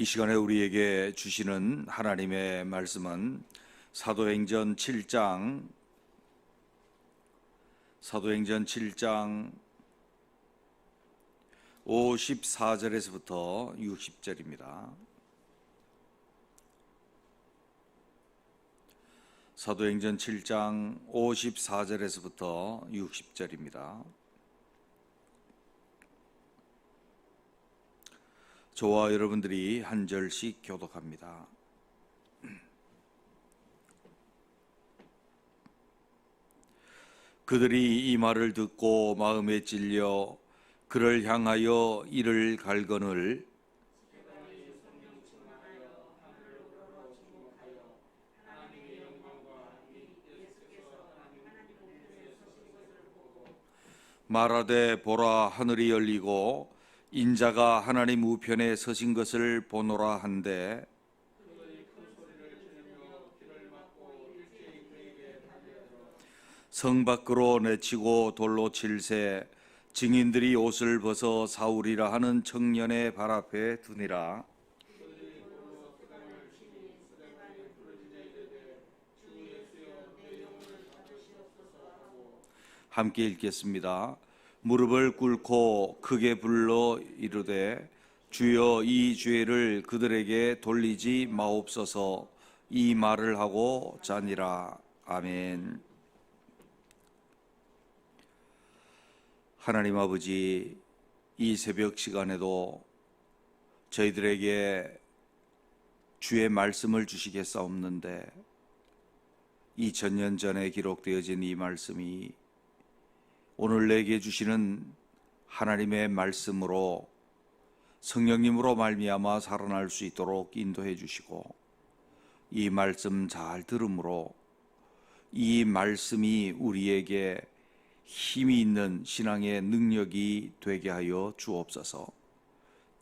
이 시간에 우리에게 주시는 하나님의 말씀은 사도행전 7장 사도행전 7장 54절에서부터 60절입니다. 사도행전 7장 54절에서부터 60절입니다. 저와 여러분들이 한 절씩 교독합니다. 그들이 이 말을 듣고 마음에 찔려 그를 향하여 이를 갈거늘 말하되 보라 하늘이 열리고 인자가 하나님 우편에 서신 것을 보노라 한데 성 밖으로 내치고 돌로 칠세 증인들이 옷을 벗어 사울이라 하는 청년의 발 앞에 두니라 함께 읽겠습니다. 무릎을 꿇고 크게 불러 이르되 주여 이 죄를 그들에게 돌리지 마옵소서 이 말을 하고 자니라 아멘. 하나님 아버지 이 새벽 시간에도 저희들에게 주의 말씀을 주시겠사옵는데 2000년 전에 기록되어진 이 말씀이 오늘 내게 주시는 하나님의 말씀으로 성령님으로 말미암아 살아날 수 있도록 인도해 주시고 이 말씀 잘 들음으로 이 말씀이 우리에게 힘이 있는 신앙의 능력이 되게 하여 주옵소서.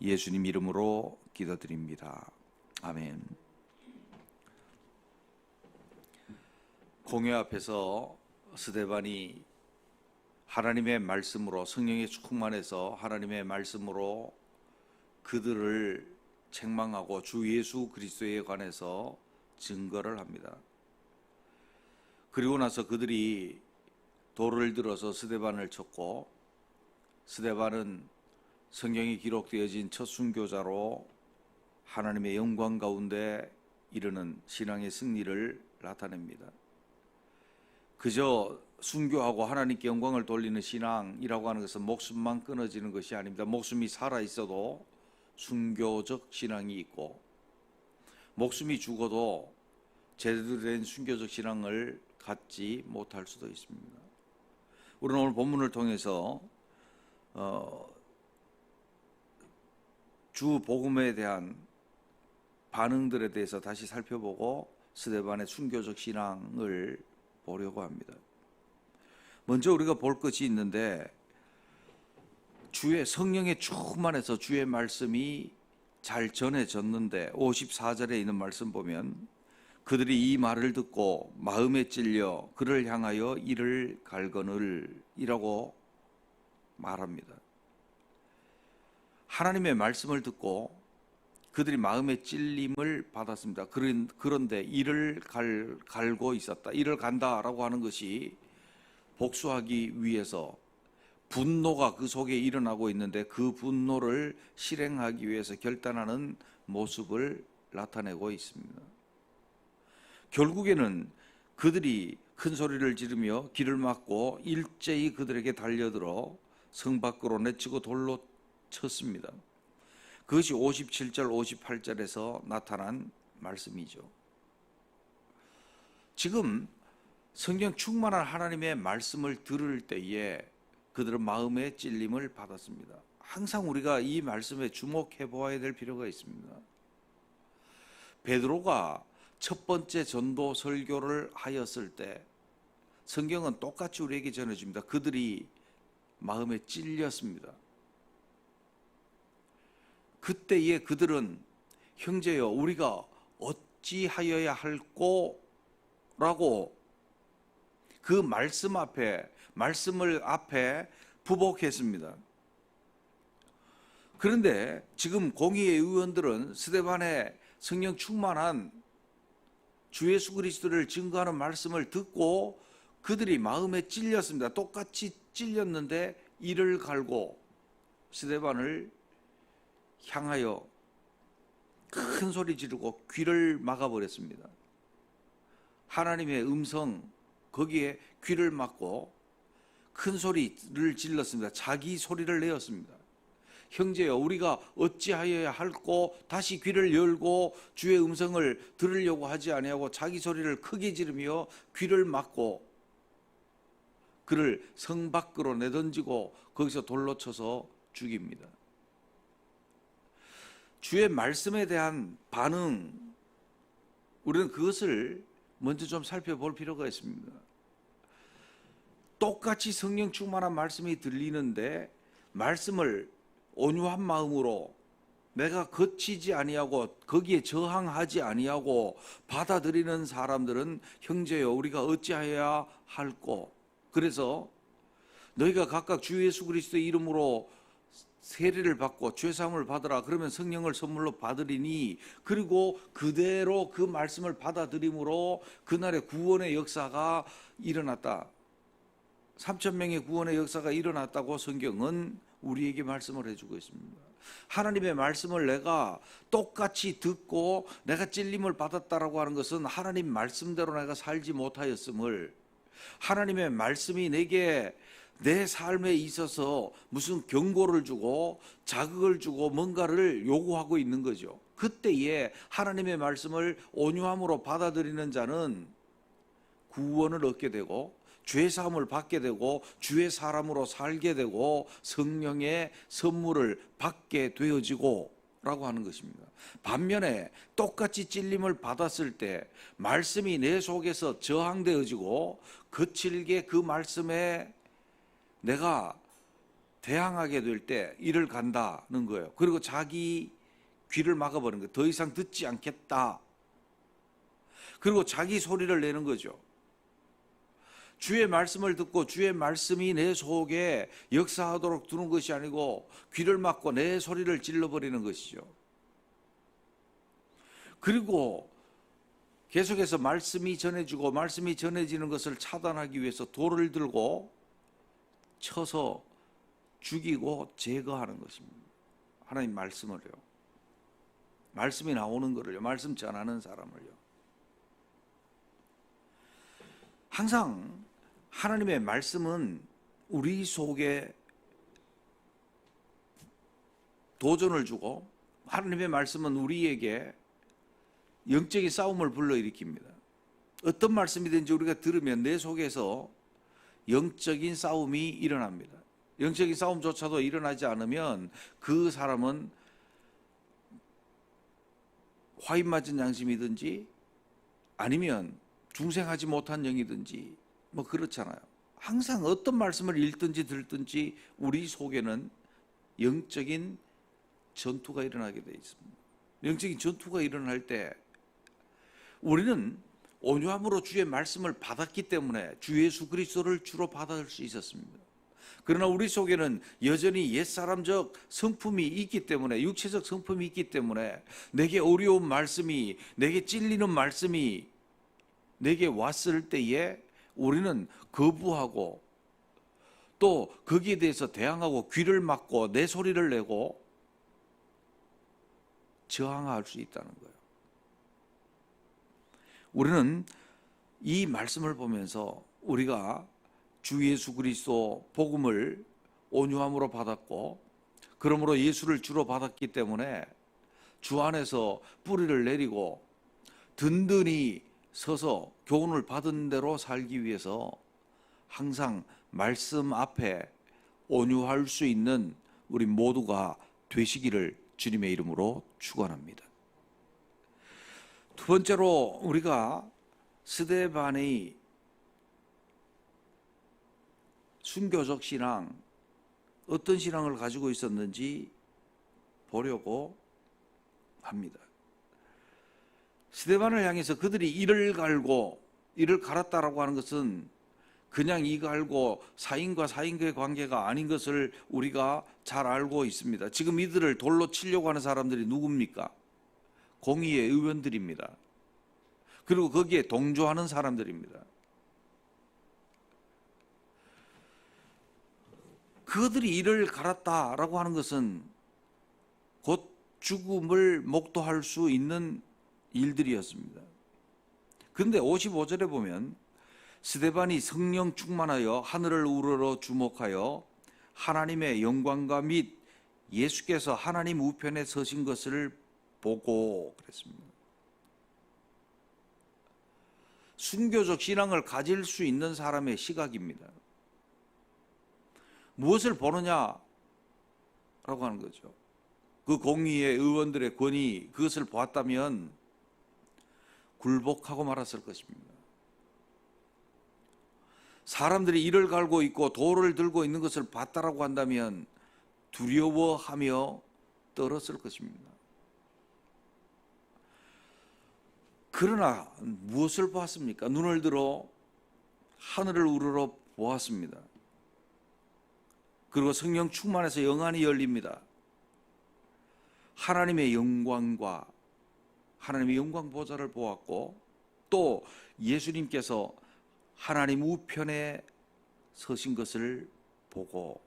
예수님 이름으로 기도드립니다. 아멘. 공회 앞에서 스데반이 하나님의 말씀으로 성령의 충만해서 하나님의 말씀으로 그들을 책망하고 주 예수 그리스도에 관해서 증거를 합니다. 그리고 나서 그들이 돌을 들어서 스데반을 쳤고 스데반은 성경이 기록되어진 첫 순교자로 하나님의 영광 가운데 이르는 신앙의 승리를 나타냅니다. 그저 순교하고 하나님께 영광을 돌리는 신앙이라고 하는 것은 목숨만 끊어지는 것이 아닙니다. 목숨이 살아 있어도 순교적 신앙이 있고 목숨이 죽어도 제대로 된 순교적 신앙을 갖지 못할 수도 있습니다. 우리는 오늘 본문을 통해서 어, 주 복음에 대한 반응들에 대해서 다시 살펴보고 스데반의 순교적 신앙을 보려고 합니다. 먼저 우리가 볼 것이 있는데 주의 성령의 충만해서 주의 말씀이 잘 전해졌는데 54절에 있는 말씀 보면 그들이 이 말을 듣고 마음에 찔려 그를 향하여 이를 갈거늘 이라고 말합니다. 하나님의 말씀을 듣고 그들이 마음의 찔림을 받았습니다. 그런데 이를 갈, 갈고 있었다. 이를 간다라고 하는 것이 복수하기 위해서 분노가 그 속에 일어나고 있는데 그 분노를 실행하기 위해서 결단하는 모습을 나타내고 있습니다. 결국에는 그들이 큰 소리를 지르며 길을 막고 일제히 그들에게 달려들어 성 밖으로 내치고 돌로 쳤습니다. 그것이 57절, 58절에서 나타난 말씀이죠. 지금 성경 충만한 하나님의 말씀을 들을 때에 그들은 마음의 찔림을 받았습니다. 항상 우리가 이 말씀에 주목해 보아야 될 필요가 있습니다. 베드로가 첫 번째 전도 설교를 하였을 때 성경은 똑같이 우리에게 전해줍니다. 그들이 마음에 찔렸습니다. 그때에 그들은 형제여 우리가 어찌하여야 할꼬 라고 그 말씀 앞에 말씀을 앞에 부복했습니다. 그런데 지금 공의회 의원들은 스데반의 성령 충만한 주 예수 그리스도를 증거하는 말씀을 듣고 그들이 마음에 찔렸습니다. 똑같이 찔렸는데 이를 갈고 스데반을 향하여 큰 소리 지르고 귀를 막아버렸습니다. 하나님의 음성 거기에 귀를 막고 큰 소리를 질렀습니다. 자기 소리를 내었습니다. 형제여 우리가 어찌하여야 할꼬 다시 귀를 열고 주의 음성을 들으려고 하지 아니하고 자기 소리를 크게 지르며 귀를 막고 그를 성 밖으로 내던지고 거기서 돌로 쳐서 죽입니다. 주의 말씀에 대한 반응 우리는 그것을 먼저 좀 살펴볼 필요가 있습니다. 똑같이 성령 충만한 말씀이 들리는데 말씀을 온유한 마음으로 내가 거치지 아니하고 거기에 저항하지 아니하고 받아들이는 사람들은 형제여 우리가 어찌하여야 할꼬 그래서 너희가 각각 주 예수 그리스도의 이름으로 세례를 받고 죄사함을 받으라 그러면 성령을 선물로 받으리니 그리고 그대로 그 말씀을 받아들임으로 그날의 구원의 역사가 일어났다. 3천 명의 구원의 역사가 일어났다고 성경은 우리에게 말씀을 해주고 있습니다. 하나님의 말씀을 내가 똑같이 듣고 내가 찔림을 받았다라고 하는 것은 하나님 말씀대로 내가 살지 못하였음을 하나님의 말씀이 내게 내 삶에 있어서 무슨 경고를 주고 자극을 주고 뭔가를 요구하고 있는 거죠. 그때에 하나님의 말씀을 온유함으로 받아들이는 자는 구원을 얻게 되고 죄 사함을 받게 되고 주의 사람으로 살게 되고 성령의 선물을 받게 되어지고 라고 하는 것입니다. 반면에 똑같이 찔림을 받았을 때 말씀이 내 속에서 저항되어지고 거칠게 그 말씀에 내가 대항하게 될 때 이를 간다는 거예요. 그리고 자기 귀를 막아버리는 거예요. 더 이상 듣지 않겠다. 그리고 자기 소리를 내는 거죠. 주의 말씀을 듣고 주의 말씀이 내 속에 역사하도록 두는 것이 아니고 귀를 막고 내 소리를 질러버리는 것이죠. 그리고 계속해서 말씀이 전해지고 말씀이 전해지는 것을 차단하기 위해서 돌을 들고 쳐서 죽이고 제거하는 것입니다. 하나님 말씀을요. 말씀이 나오는 거를요. 말씀 전하는 사람을요. 항상 하나님의 말씀은 우리 속에 도전을 주고 하나님의 말씀은 우리에게 영적인 싸움을 불러일으킵니다. 어떤 말씀이든지 우리가 들으면 내 속에서 영적인 싸움이 일어납니다. 영적인 싸움조차도 일어나지 않으면 그 사람은 화인 맞은 양심이든지 아니면 중생하지 못한 영이든지 뭐 그렇잖아요. 항상 어떤 말씀을 읽든지 들든지 우리 속에는 영적인 전투가 일어나게 되어 있습니다. 영적인 전투가 일어날 때 우리는 온유함으로 주의 말씀을 받았기 때문에 주 예수 그리스도를 주로 받을 수 있었습니다. 그러나 우리 속에는 여전히 옛사람적 성품이 있기 때문에 육체적 성품이 있기 때문에 내게 어려운 말씀이 내게 찔리는 말씀이 내게 왔을 때에 우리는 거부하고 또 거기에 대해서 대항하고 귀를 막고 내 소리를 내고 저항할 수 있다는 거예요. 우리는 이 말씀을 보면서 우리가 주 예수 그리스도 복음을 온유함으로 받았고 그러므로 예수를 주로 받았기 때문에 주 안에서 뿌리를 내리고 든든히 서서 교훈을 받은 대로 살기 위해서 항상 말씀 앞에 온유할 수 있는 우리 모두가 되시기를 주님의 이름으로 축원합니다. 두 번째로 우리가 스데반의 순교적 신앙 어떤 신앙을 가지고 있었는지 보려고 합니다. 스데반을 향해서 그들이 이를 갈고 이를 갈았다라고 하는 것은 그냥 이거 알고 사인과 사인과의 관계가 아닌 것을 우리가 잘 알고 있습니다. 지금 이들을 돌로 치려고 하는 사람들이 누굽니까? 공의의 의원들입니다. 그리고 거기에 동조하는 사람들입니다. 그들이 이를 갈았다라고 하는 것은 곧 죽음을 목도할 수 있는 일들이었습니다. 근데 55절에 보면 스데반이 성령 충만하여 하늘을 우러러 주목하여 하나님의 영광과 및 예수께서 하나님 우편에 서신 것을 보고 그랬습니다. 순교적 신앙을 가질 수 있는 사람의 시각입니다. 무엇을 보느냐라고 하는 거죠. 그 공의의 의원들의 권위 그것을 보았다면 굴복하고 말았을 것입니다. 사람들이 이를 갈고 있고 돌을 들고 있는 것을 봤다라고 한다면 두려워하며 떨었을 것입니다. 그러나 무엇을 보았습니까? 눈을 들어 하늘을 우러러 보았습니다. 그리고 성령 충만해서 영안이 열립니다. 하나님의 영광과 하나님의 영광 보좌를 보았고 또 예수님께서 하나님 우편에 서신 것을 보고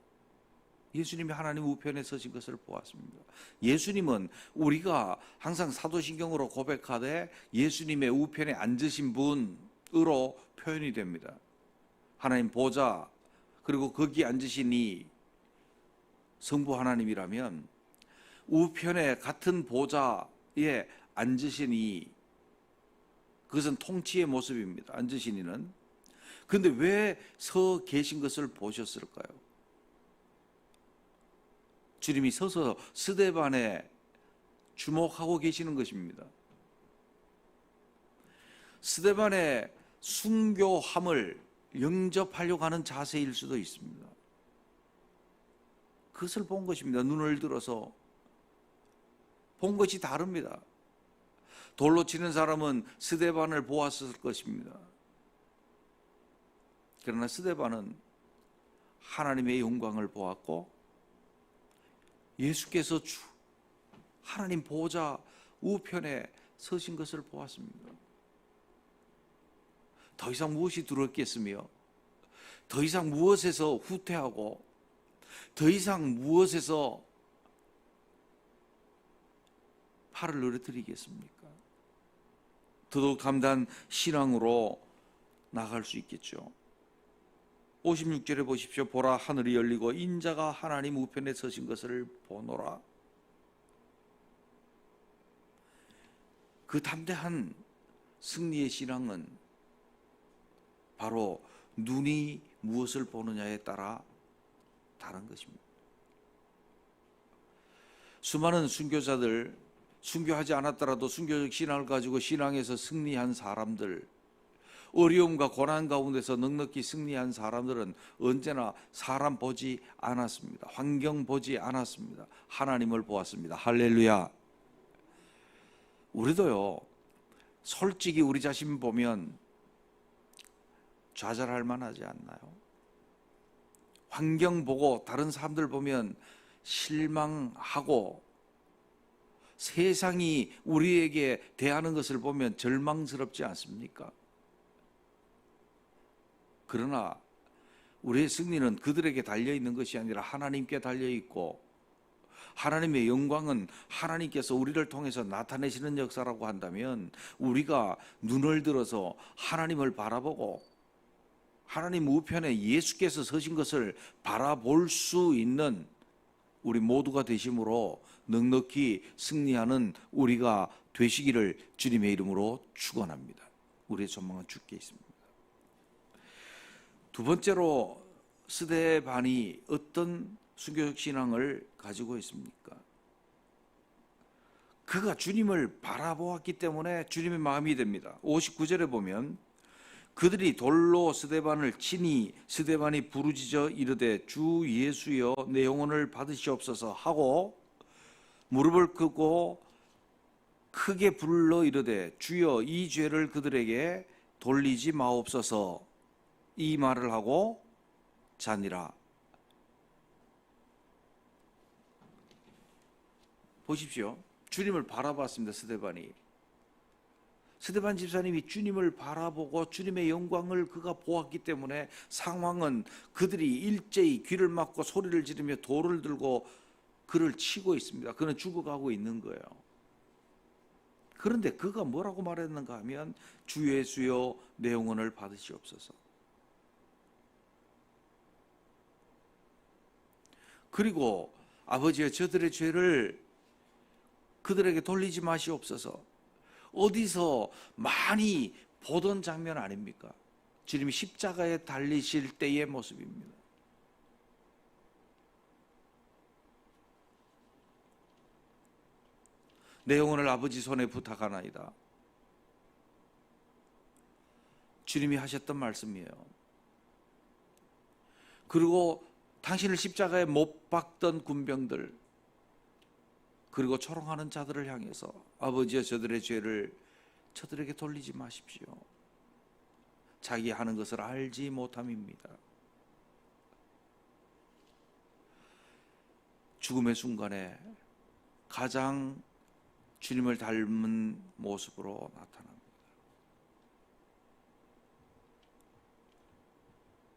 예수님이 하나님 우편에 서신 것을 보았습니다. 예수님은 우리가 항상 사도신경으로 고백하되 예수님의 우편에 앉으신 분으로 표현이 됩니다. 하나님 보좌 그리고 거기 앉으시니 성부 하나님이라면 우편에 같은 보좌에 앉으시니 그것은 통치의 모습입니다. 앉으시니는 근데 왜 서 계신 것을 보셨을까요? 주님이 서서 스데반에 주목하고 계시는 것입니다. 스데반의 순교함을 영접하려고 하는 자세일 수도 있습니다. 그것을 본 것입니다. 눈을 들어서 본 것이 다릅니다. 돌로 치는 사람은 스데반을 보았을 것입니다. 그러나 스데반은 하나님의 영광을 보았고 예수께서 주 하나님 보좌 우편에 서신 것을 보았습니다. 더 이상 무엇이 두렵겠으며 더 이상 무엇에서 후퇴하고 더 이상 무엇에서 팔을 늘어뜨리겠습니까? 더더욱 감단 신앙으로 나갈 수 있겠죠. 56절에 보십시오. 보라 하늘이 열리고 인자가 하나님 우편에 서신 것을 보노라. 그 담대한 승리의 신앙은 바로 눈이 무엇을 보느냐에 따라 다른 것입니다. 수많은 순교자들, 순교하지 않았더라도 순교적 신앙을 가지고 신앙에서 승리한 사람들, 어려움과 고난 가운데서 넉넉히 승리한 사람들은 언제나 사람 보지 않았습니다. 환경 보지 않았습니다. 하나님을 보았습니다. 할렐루야. 우리도요, 솔직히 우리 자신 보면 좌절할 만하지 않나요? 환경 보고 다른 사람들 보면 실망하고 세상이 우리에게 대하는 것을 보면 절망스럽지 않습니까? 그러나 우리의 승리는 그들에게 달려 있는 것이 아니라 하나님께 달려 있고 하나님의 영광은 하나님께서 우리를 통해서 나타내시는 역사라고 한다면 우리가 눈을 들어서 하나님을 바라보고 하나님 우편에 예수께서 서신 것을 바라볼 수 있는 우리 모두가 되심으로 넉넉히 승리하는 우리가 되시기를 주님의 이름으로 축원합니다. 우리의 전망은 주께 있습니다. 두 번째로 스데반이 어떤 순교적 신앙을 가지고 있습니까? 그가 주님을 바라보았기 때문에 주님의 마음이 됩니다. 59절에 보면 그들이 돌로 스데반을 치니 스데반이 부르짖어 이르되 주 예수여 내 영혼을 받으시옵소서 하고 무릎을 꿇고 크게 불러 이르되 주여 이 죄를 그들에게 돌리지 마옵소서 이 말을 하고 자니라. 보십시오. 주님을 바라봤습니다. 스데반이. 스데반 집사님이 주님을 바라보고 주님의 영광을 그가 보았기 때문에 상황은 그들이 일제히 귀를 막고 소리를 지르며 돌을 들고 그를 치고 있습니다. 그는 죽어가고 있는 거예요. 그런데 그가 뭐라고 말했는가 하면 주 예수여 내 영혼을 받으시옵소서. 그리고 아버지여 저들의 죄를 그들에게 돌리지 마시옵소서. 어디서 많이 보던 장면 아닙니까? 주님이 십자가에 달리실 때의 모습입니다. 내 영혼을 아버지 손에 부탁하나이다. 주님이 하셨던 말씀이에요. 그리고 당신을 십자가에 못 박던 군병들, 그리고 초롱하는 자들을 향해서 아버지여 저들의 죄를 저들에게 돌리지 마십시오. 자기 하는 것을 알지 못함입니다. 죽음의 순간에 가장 주님을 닮은 모습으로 나타납니다.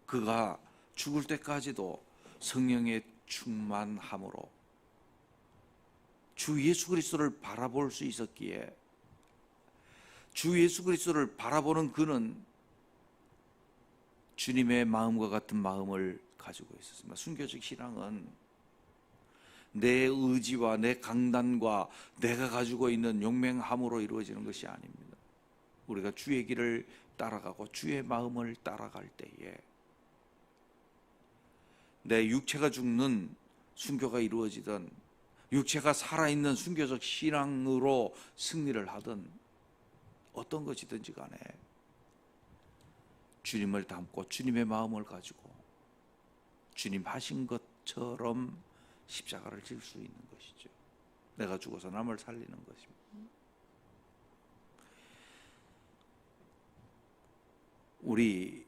그가 죽을 때까지도 성령의 충만함으로 주 예수 그리스도를 바라볼 수 있었기에 주 예수 그리스도를 바라보는 그는 주님의 마음과 같은 마음을 가지고 있었습니다. 순교적 신앙은 내 의지와 내 강단과 내가 가지고 있는 용맹함으로 이루어지는 것이 아닙니다. 우리가 주의 길을 따라가고 주의 마음을 따라갈 때에 내 육체가 죽는 순교가 이루어지던 육체가 살아있는 순교적 신앙으로 승리를 하든 어떤 것이든지 간에 주님을 담고 주님의 마음을 가지고 주님 하신 것처럼 십자가를 질 수 있는 것이죠. 내가 죽어서 남을 살리는 것입니다. 우리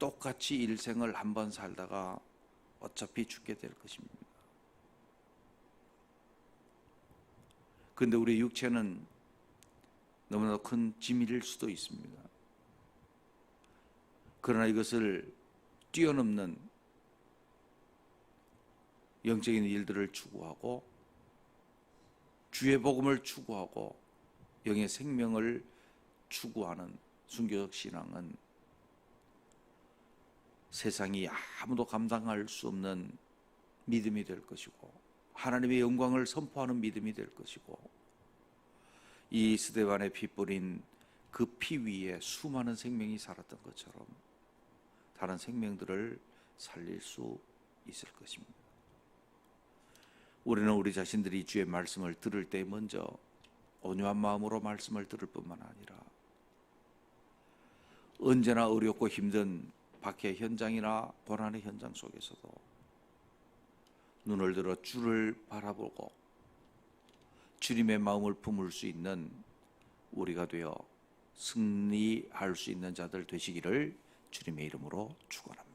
똑같이 일생을 한 번 살다가 어차피 죽게 될 것입니다. 근데 우리 육체는 너무나 큰 짐일 수도 있습니다. 그러나 이것을 뛰어넘는 영적인 일들을 추구하고 주의 복음을 추구하고 영의 생명을 추구하는 순교적 신앙은 세상이 아무도 감당할 수 없는 믿음이 될 것이고 하나님의 영광을 선포하는 믿음이 될 것이고 이 스데반의 피 뿌린 그 피 위에 수많은 생명이 살았던 것처럼 다른 생명들을 살릴 수 있을 것입니다. 우리는 우리 자신들이 주의 말씀을 들을 때 먼저 온유한 마음으로 말씀을 들을 뿐만 아니라 언제나 어렵고 힘든 박해 현장이나 고난의 현장 속에서도 눈을 들어 주를 바라보고 주님의 마음을 품을 수 있는 우리가 되어 승리할 수 있는 자들 되시기를 주님의 이름으로 축원합니다.